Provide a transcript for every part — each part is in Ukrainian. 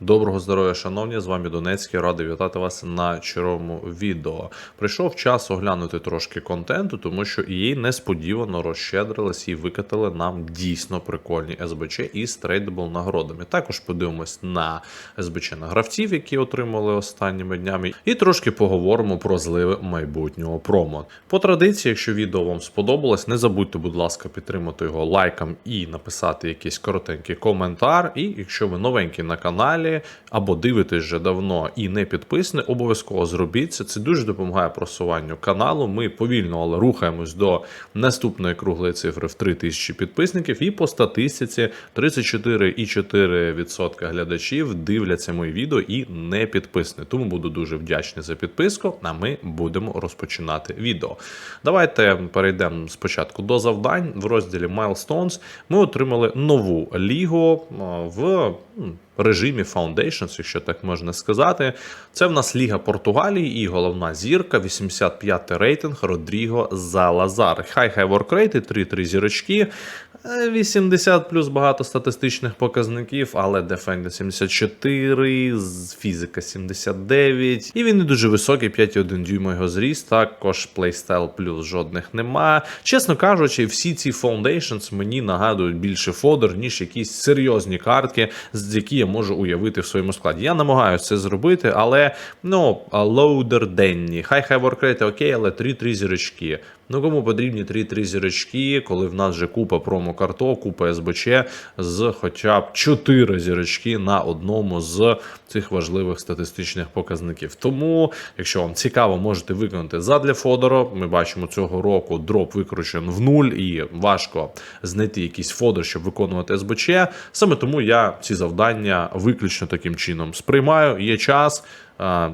Доброго здоров'я, шановні! З вами Донецький. Радий вітати вас на черговому відео. Прийшов час оглянути трошки контенту, тому що EA несподівано розщедрились і викатали нам дійсно прикольні СБЧ із трейдабл нагородами. Також подивимось на СБЧ на гравців, які отримали останніми днями, і трошки поговоримо про зливи майбутнього промо. По традиції, якщо відео вам сподобалось, не забудьте, будь ласка, підтримати його лайком і написати якийсь коротенький коментар. І якщо ви новенький на каналі або дивитесь вже давно і не підписані, обов'язково зробіть це. Це дуже допомагає просуванню каналу. Ми повільно, але рухаємось до наступної круглої цифри в 3000 підписників. І по статистиці 34,4% глядачів дивляться мої відео і не підписані. Тому буду дуже вдячний за підписку. А ми будемо розпочинати відео. Давайте перейдемо спочатку до завдань в розділі Milestones. Ми отримали нову лігу в режимі Foundations, якщо так можна сказати. Це в нас Ліга Португалії і головна зірка, 85-й рейтинг Родріго Залазар. Хай хай воркрейти, 3-3 зірочки. Е, 80 плюс багато статистичних показників, але Defender 74, фізика 79. І він не дуже високий, 5,1 дюйма його зріст, також плейстайл плюс жодних нема. Чесно кажучи, всі ці Foundations мені нагадують більше фодер, ніж якісь серйозні картки, з які я можу уявити в своєму складі. Я намагаюся це зробити, але ну, лоудер денні. Хай хай воркрейти окей, але 3-3 зірочки. Ну кому потрібні 3-3 зірочки, коли в нас вже купа промокарток, купа СБЧ з хоча б 4 зірочки на одному з цих важливих статистичних показників. Тому, якщо вам цікаво, можете виконати задля Фодора. Ми бачимо цього року дроп викручен в нуль і важко знайти якийсь фодер, щоб виконувати СБЧ. Саме тому я ці завдання виключно таким чином сприймаю. Є час.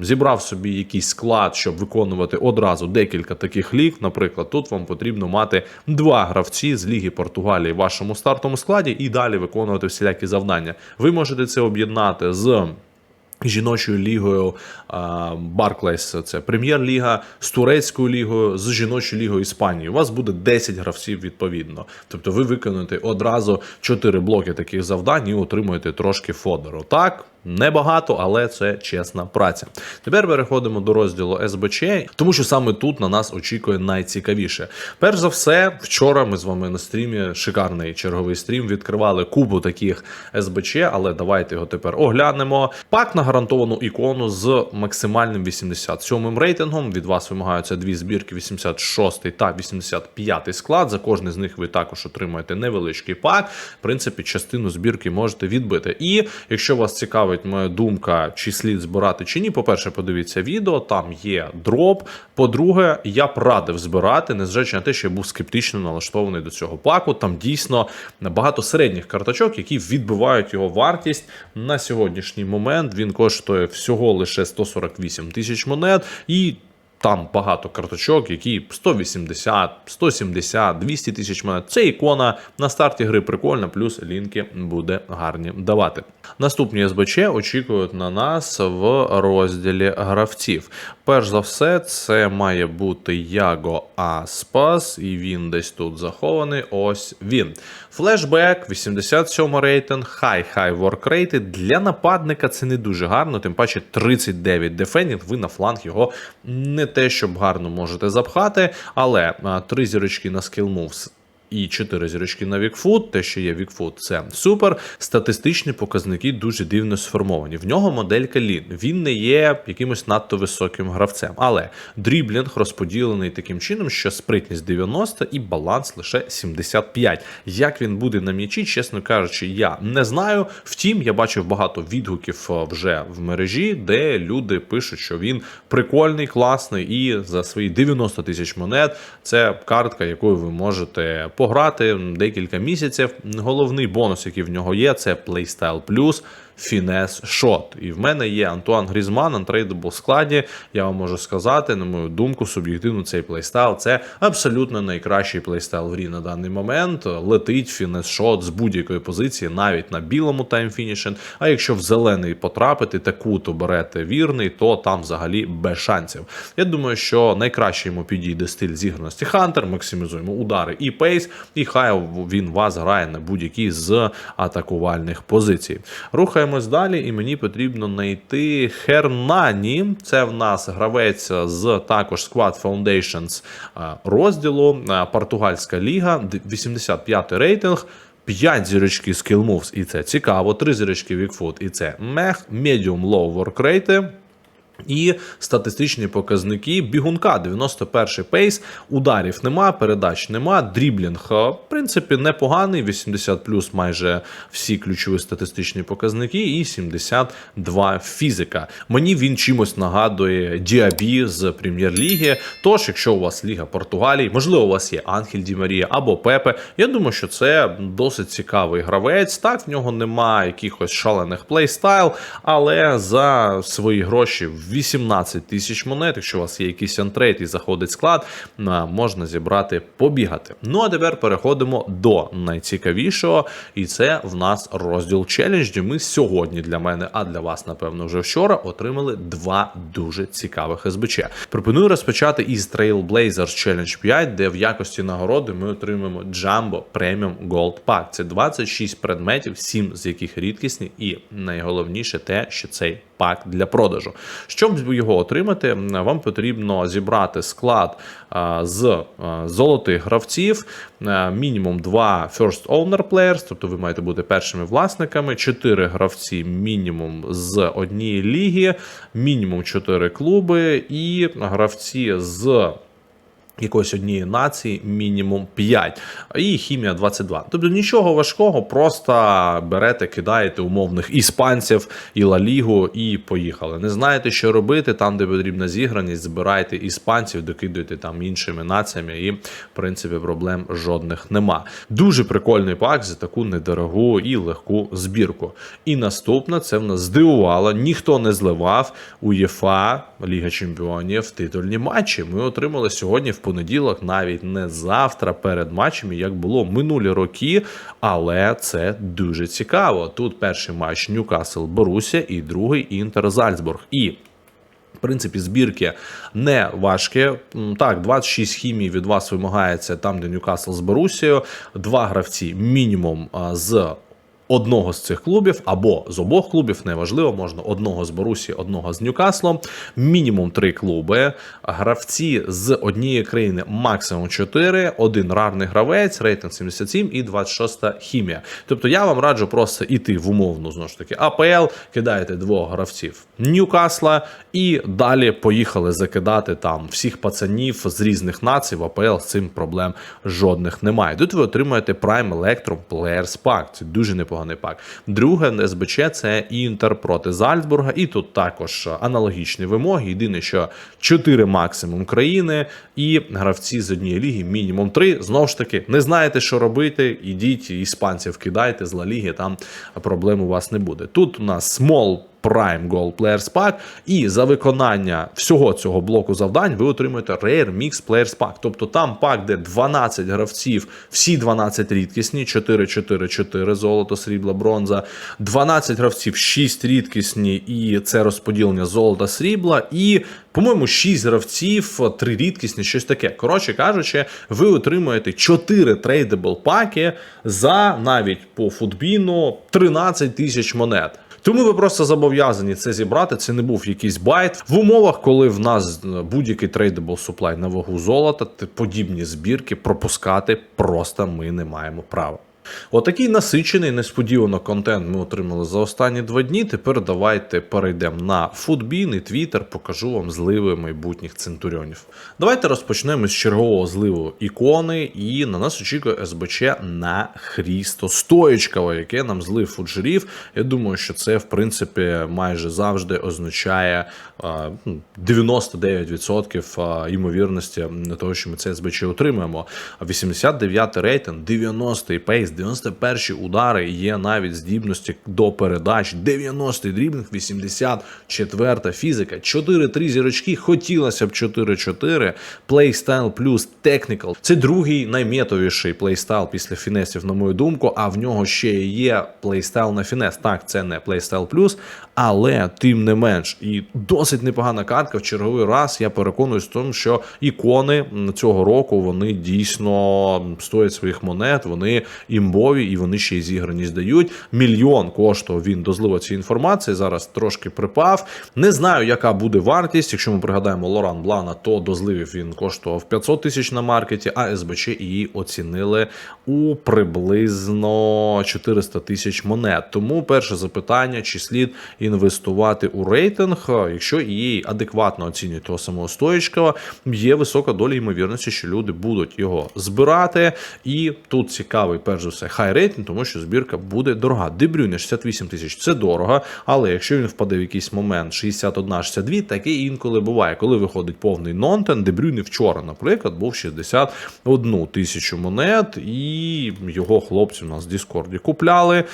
Зібрав собі якийсь склад, щоб виконувати одразу декілька таких ліг. Наприклад, тут вам потрібно мати два гравці з Ліги Португалії в вашому стартовому складі і далі виконувати всілякі завдання. Ви можете це об'єднати з. Жіночою лігою Барклейс, це прем'єр-ліга, з турецькою лігою, з жіночою лігою Іспанії. У вас буде 10 гравців відповідно. Тобто ви виконуєте одразу 4 блоки таких завдань і отримуєте трошки фодеру. Так, небагато, але це чесна праця. Тепер переходимо до розділу СБЧ, тому що саме тут на нас очікує найцікавіше. Перш за все, вчора ми з вами на стрімі, шикарний черговий стрім, відкривали кубу таких СБЧ, але давайте його тепер оглянемо. Пак на гарантовану ікону з максимальним 87 рейтингом. Від вас вимагаються дві збірки: 86 та 85 склад. За кожний з них ви також отримаєте невеличкий пак. В принципі, частину збірки можете відбити. І якщо вас цікавить моя думка, чи слід збирати чи ні, по-перше, подивіться відео, там є дроп. По-друге, я б радив збирати, незважаючи на те, що я був скептично налаштований до цього паку. Там дійсно багато середніх карточок, які відбивають його вартість на сьогоднішній момент. Він коштує всього лише 148 тисяч монет і. Там багато карточок, які 180, 170, 200 тисяч монет. Це ікона на старті гри прикольна, плюс лінки буде гарні давати. Наступні СБЧ очікують на нас в розділі гравців. Перш за все, це має бути Яго Аспас, і він десь тут захований. Ось він. Флешбек, 87 рейтинг, хай-хай воркрейти. Для нападника це не дуже гарно, тим паче 39 дефендінг. Ви на фланг його не те, щоб гарно можете запхати, але три зірочки на Skill і 4 зірочки на Вікфут. Те, що є Вікфут, це супер. Статистичні показники дуже дивно сформовані. В нього моделька Лін. Він не є якимось надто високим гравцем, але дріблінг розподілений таким чином, що спритність 90 і баланс лише 75. Як він буде на м'ячі, чесно кажучи, я не знаю. Втім, я бачив багато відгуків е, вже в мережі, де люди пишуть, що він прикольний, класний, і за свої 90 тисяч монет це картка, якою ви можете пограти декілька місяців. Головний бонус, який в нього є, це Playstyle Plus. Фінес шот. І в мене є Антуан Грізман на трейдабл складі. Я вам можу сказати, на мою думку, суб'єктивно цей плейстайл це абсолютно найкращий плейстайл в грі на даний момент. Летить фінес шот з будь-якої позиції, навіть на білому таймфінішен. А якщо в зелений потрапити, таку то берете вірний, то там взагалі без шансів. Я думаю, що найкраще йому підійде стиль зіграності Хантер, максимізуємо удари і пейс, і хай він вас грає на будь-якій з атакувальних позицій. Рухаємо Рухаємось далі, і мені потрібно знайти Хернані. Це в нас гравець з також Squad Foundations е, розділу, е, Португальська ліга, д- 85 рейтинг. 5 зірочки Skill Moves, і це цікаво. 3 зірочки Вікфуд, і це мех, медіум лоу Work і статистичні показники бігунка 91 пейс, ударів нема, передач нема, дріблінг е, в принципі непоганий, 80 плюс майже всі ключові статистичні показники, і 72 фізика. Мені він чимось нагадує Діабі з прем'єр-ліги. Тож, якщо у вас Ліга Португалії, можливо, у вас є Ангель Ді Марія або Пепе. Я думаю, що це досить цікавий гравець. Так, в нього нема якихось шалених плейстайл, але за свої гроші в 18 тисяч монет, якщо у вас є якийсь антрейд і заходить склад, можна зібрати, побігати. Ну а тепер переходимо до найцікавішого, і це в нас розділ челендж. Ми сьогодні для мене, а для вас, напевно, вже вчора отримали два дуже цікавих СБЧ. Пропоную розпочати із Trailblazers Challenge 5, де в якості нагороди ми отримаємо Jumbo Premium Gold Pack. Це 26 предметів, 7 з яких рідкісні, і найголовніше те, що цей пак для продажу. Щоб його отримати, вам потрібно зібрати склад з золотих гравців, мінімум 2 First Owner Players, тобто ви маєте бути першими власниками, 4 гравці мінімум з однієї ліги, мінімум 4 клуби і гравці з якоїсь однієї нації мінімум 5, і хімія 22. Тобто нічого важкого, просто берете, кидаєте умовних іспанців і Ла Лігу і поїхали. Не знаєте, що робити там, де потрібна зіграність, збирайте іспанців, докидуйте там іншими націями, і в принципі проблем жодних нема. Дуже прикольний пак за таку недорогу і легку збірку. І наступне це в нас здивувало, ніхто не зливав УЄФА Ліга Чемпіонів титульні матчі. Ми отримали сьогодні в понеділок, навіть не завтра перед матчами, як було минулі роки. Але це дуже цікаво. Тут перший матч Ньюкасл Боруся і другий Інтер Зальцбург. І в принципі, збірки не важкі. Так, 26 хімій від вас вимагається там, де Ньюкасл з Борусією. Два гравці мінімум з. Одного з цих клубів або з обох клубів, неважливо, можна одного з Борусі, одного з Ньюкаслом, мінімум три клуби, гравці з однієї країни максимум 4, один рарний гравець, рейтинг 77 і 26 хімія. Тобто я вам раджу просто іти в умовну знову ж таки АПЛ, кидаєте двох гравців Ньюкасла і далі поїхали закидати там всіх пацанів з різних націй. В АПЛ з цим проблем жодних немає. Тут ви отримуєте Prime Electrum Players Pack. Це дуже непоганий пак. Друге СБЧ це Інтер проти Зальцбурга, і тут також аналогічні вимоги. Єдине, що 4 максимум країни і гравці з однієї ліги, мінімум 3. Знову ж таки, не знаєте, що робити. Ідіть іспанців кидайте з Ла Ліги, там проблем у вас не буде. Тут у нас small Prime Goal Players Pack, і за виконання всього цього блоку завдань ви отримуєте Rare Mix Players Pack. Тобто там пак, де 12 гравців, всі 12 рідкісні, 4, 4, 4 золото, срібла, бронза, 12 гравців, 6 рідкісні, і це розподілення золота, срібла, і, по-моєму, 6 гравців, 3 рідкісні, щось таке. Коротше кажучи, ви отримуєте 4 трейдабл паки за навіть по футбіну 13 тисяч монет. Тому ви просто зобов'язані це зібрати. Це не був якийсь байт в умовах, коли в нас е, будь-який трейдабл суплай на вагу золота, подібні збірки пропускати просто ми не маємо права. Отакий насичений, несподівано контент ми отримали за останні два дні. Тепер давайте перейдемо на футбін і твіттер, покажу вам зливи майбутніх центуріонів. Давайте розпочнемо з чергового зливу ікони, і на нас очікує СБЧ на Хрісто Стоєчкова, яке нам злив фуджерів. Я думаю, що це в принципі майже завжди означає ну, 99% ймовірності того, що ми це СБЧ отримаємо. А 89 рейтинг, 90 пейс, 91 удари, є навіть здібності до передач, 90 дрібних, 84 фізика, 4-3 зірочки, хотілося б 4-4, плейстайл плюс технікал. Це другий найметовіший плейстайл після фінесів, на мою думку, а в нього ще є плейстайл на фінес. Так, це не плейстайл плюс, але тим не менш, і досить непогана картка. В черговий раз я переконуюсь в тому, що ікони цього року вони дійсно стоять своїх монет, вони і імбові, і вони ще й зіграність дають. Мільйон коштував він до зливу цієї інформації. Зараз трошки припав. Не знаю, яка буде вартість. Якщо ми пригадаємо Лоран Блана, то до зливів він коштував 500 тисяч на маркеті, а СБЧ її оцінили у приблизно 400 тисяч монет. Тому перше запитання: чи слід інвестувати у рейтинг, якщо її адекватно оцінюють того самого стоїчкова, є висока доля ймовірності, що люди будуть його збирати. І тут цікавий, перш за все, хай рейтинг, тому що збірка буде дорога. Дебрюне 68 тисяч це дорого, але якщо він впаде в якийсь момент 61-62, таке інколи буває. Коли виходить повний нонтен, Дебрюне вчора, наприклад, був 61 тисячу монет, і його хлопці у нас в Діскорді купляли,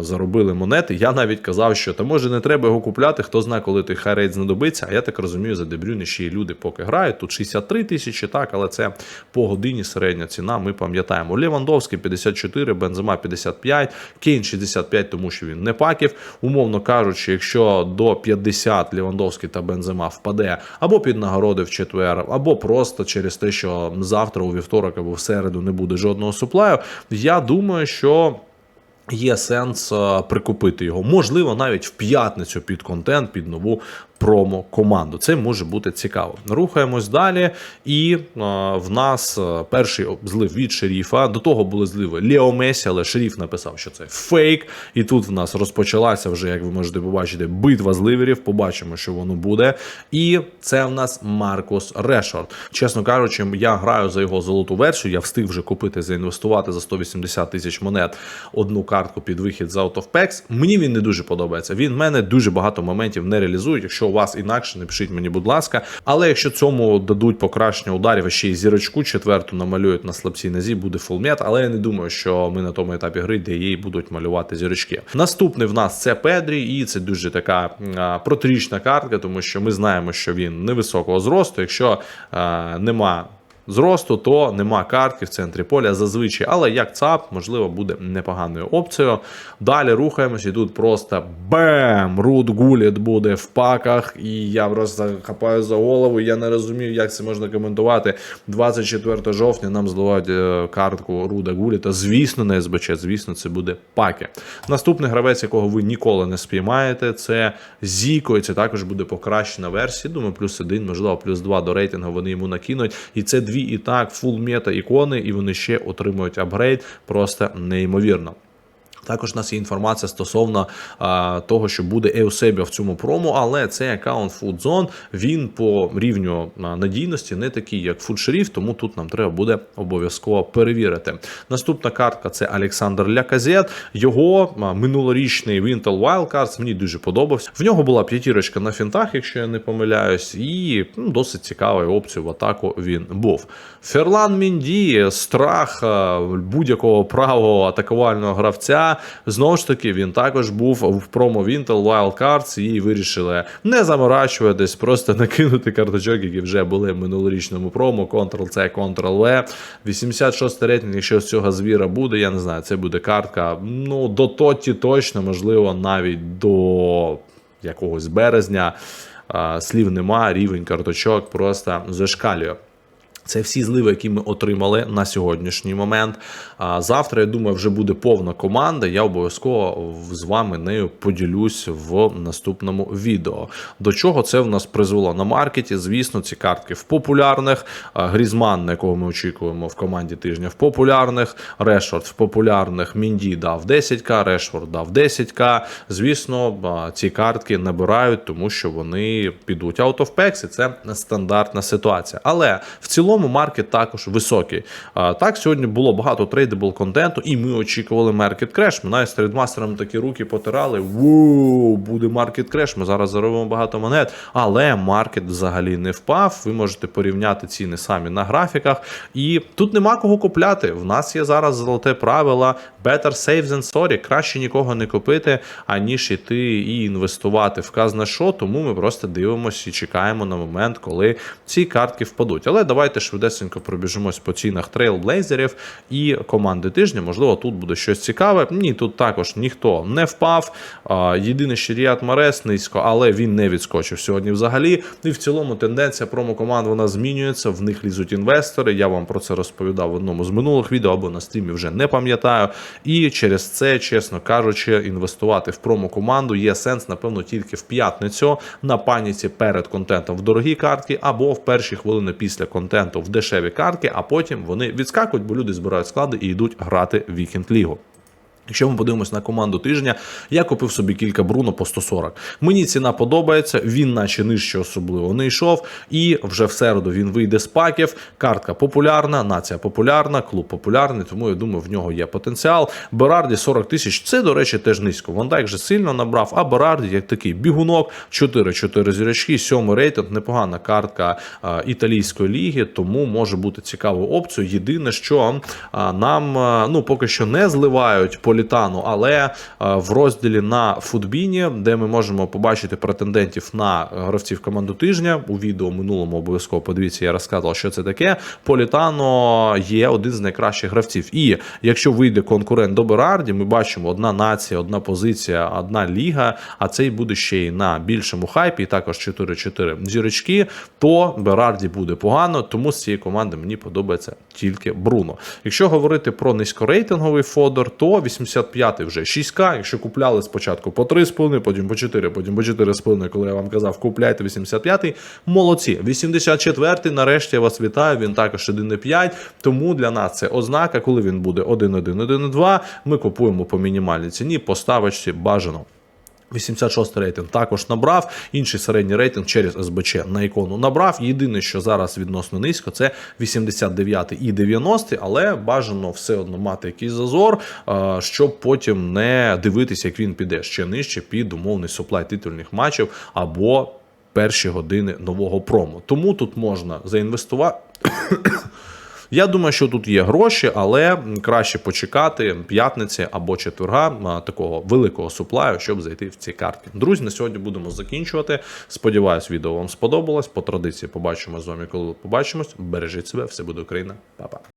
заробили монети. Я навіть казав, що та може не треба його купляти, хто знає, коли той хайрейт знадобиться. А я так розумію, за Дебрюне ще й люди поки грають. Тут 63 тисячі, так, але це по годині середня ціна. Ми пам'ятаємо. Левандовський 54, Бензема 55, Кейн 65, тому що він не паків. Умовно кажучи, якщо до 50 Лівандовський та Бензема впаде або під нагороди в четвер, або просто через те, що завтра у вівторок або в середу не буде жодного суплаю. Я думаю, що. Є сенс е, прикупити його, можливо, навіть в п'ятницю під контент, під нову промо-команду. Це може бути цікаво. Рухаємось далі. І е, в нас е, перший злив від шеріфа. До того були зливи Лео Месі, але шеріф написав, що це фейк. І тут в нас розпочалася вже, як ви можете побачити, битва зливерів. Побачимо, що воно буде. І це в нас Маркус Решорд. Чесно кажучи, я граю за його золоту версію. Я встиг вже купити, заінвестувати за 180 тисяч монет одну картку під вихід з Out of Packs. Мені він не дуже подобається. Він в мене дуже багато моментів не реалізує. Якщо у вас інакше, напишіть мені, будь ласка. Але якщо цьому дадуть покращення ударів, а ще й зірочку четверту намалюють на слабцій нозі, буде фулмет. Але я не думаю, що ми на тому етапі гри, де їй будуть малювати зірочки. Наступний в нас це Педрі, і це дуже така а, протрічна картка, тому що ми знаємо, що він невисокого зросту. Якщо а, нема зросту, то нема картки в центрі поля зазвичай. Але як ЦАП, можливо, буде непоганою опцією. Далі рухаємось, і тут просто бем! Рут Гуліт буде в паках, і я просто хапаю за голову. Я не розумію, як це можна коментувати. 24 жовтня нам зливають е, картку Руда Гуліта. Звісно, не СБЧ, звісно, це буде паки. Наступний гравець, якого ви ніколи не спіймаєте, це Зіко, і це також буде покращена версія. Думаю, плюс один, можливо, плюс два до рейтингу вони йому накинуть. І це дві і так фул мета ікони, і вони ще отримують апгрейд просто неймовірно. Також у нас є інформація стосовно а, того, що буде Еусебіо в цьому промо, але цей аккаунт FoodZone, він по рівню надійності не такий, як FoodSheriff, тому тут нам треба буде обов'язково перевірити. Наступна картка це Олександр Ляказет. Його минулорічний Wintel Wildcards мені дуже подобався. В нього була п'ятірочка на фінтах, якщо я не помиляюсь, і ну, досить цікавою опцією в атаку він був. Ферлан Мінді, страх будь-якого правого атакувального гравця. Знову ж таки, він також був в промо Wintel Wildcards і вирішили не заморачуватись, просто накинути карточок, які вже були в минулорічному промо. Ctrl-C, Ctrl-V. 86 рейтинг, якщо з цього звіра буде, я не знаю, це буде картка. Ну, до Тотті точно, можливо, навіть до якогось березня. Слів нема, рівень карточок просто зашкалює. Це всі зливи, які ми отримали на сьогоднішній момент. А завтра, я думаю, вже буде повна команда. Я обов'язково з вами нею поділюсь в наступному відео. До чого це в нас призвело на маркеті? Звісно, ці картки в популярних. Грізман, на якого ми очікуємо в команді тижня, в популярних. Решфорд в популярних. Мінді дав 10к, Решфорд дав 10к. Звісно, ці картки набирають, тому що вони підуть out of packs, і це стандартна ситуація. Але в цілому цілому маркет також високий. А, Так, сьогодні було багато трейдабл контенту, і ми очікували маркет креш. Ми навіть з трейдмастером такі руки потирали. Ву, буде маркет креш. Ми зараз заробимо багато монет, але маркет взагалі не впав. Ви можете порівняти ціни самі на графіках. І тут нема кого купляти. В нас є зараз золоте правило better save than sorry. Краще нікого не купити, аніж іти і інвестувати в казне що. Тому ми просто дивимося і чекаємо на момент, коли ці картки впадуть. Але давайте швидесенько пробіжимось по цінах трейлблейзерів і команди тижня. Можливо, тут буде щось цікаве. Ні, тут також ніхто не впав. А, Єдине, що Ріат Марес низько, але він не відскочив сьогодні взагалі. І в цілому тенденція промокоманд вона змінюється. В них лізуть інвестори. Я вам про це розповідав в одному з минулих відео або на стрімі вже не пам'ятаю. І через це, чесно кажучи, інвестувати в промокоманду є сенс, напевно, тільки в п'ятницю на паніці перед контентом в дорогі картки, або в перші хвилини після контенту в дешеві картки, а потім вони відскакують, бо люди збирають склади і йдуть грати в вікенд лігу. Якщо ми подивимось на команду тижня, я купив собі кілька Бруно по 140. Мені ціна подобається, він наче нижче особливо не йшов. І вже в середу він вийде з паків. Картка популярна, нація популярна, клуб популярний, тому я думаю, в нього є потенціал. Берарді 40 тисяч. Це, до речі, теж низько. Вандайк же сильно набрав, а Берарді як такий бігунок, 4-4 зірочки, 7 рейтинг, непогана картка італійської ліги, тому може бути цікавою опцією. Єдине, що нам ну поки що не зливають політану, але в розділі на футбіні, де ми можемо побачити претендентів на гравців команду тижня у відео минулому обов'язково подивіться, я розказував, що це таке. Політано є один з найкращих гравців. І якщо вийде конкурент до Берарді, ми бачимо одна нація, одна позиція, одна ліга, а цей буде ще й на більшому хайпі, і також 4-4 зірочки, то Берарді буде погано, тому з цієї команди мені подобається тільки Бруно. Якщо говорити про низькорейтинговий фодор, то 85-й вже 6К. Якщо купляли спочатку по 3,5, потім по 4, потім по 4,5, коли я вам казав, купляйте 85-й, молодці. 84-й, нарешті я вас вітаю, він також 1,5, тому для нас це ознака, коли він буде 1,1, 1,2, ми купуємо по мінімальній ціні, по ставочці бажано. 86 рейтинг також набрав, інший середній рейтинг через СБЧ на ікону набрав. Єдине, що зараз відносно низько, це 89 і 90, але бажано все одно мати якийсь зазор, е, щоб потім не дивитися, як він піде ще нижче під умовний суплай титульних матчів або перші години нового промо. Тому тут можна заінвестувати. Я думаю, що тут є гроші, але краще почекати п'ятниці або четверга такого великого суплаю, щоб зайти в ці картки. Друзі, на сьогодні будемо закінчувати. Сподіваюсь, відео вам сподобалось. По традиції побачимо з вами, коли побачимось. Бережіть себе, все буде Україна, Па-па.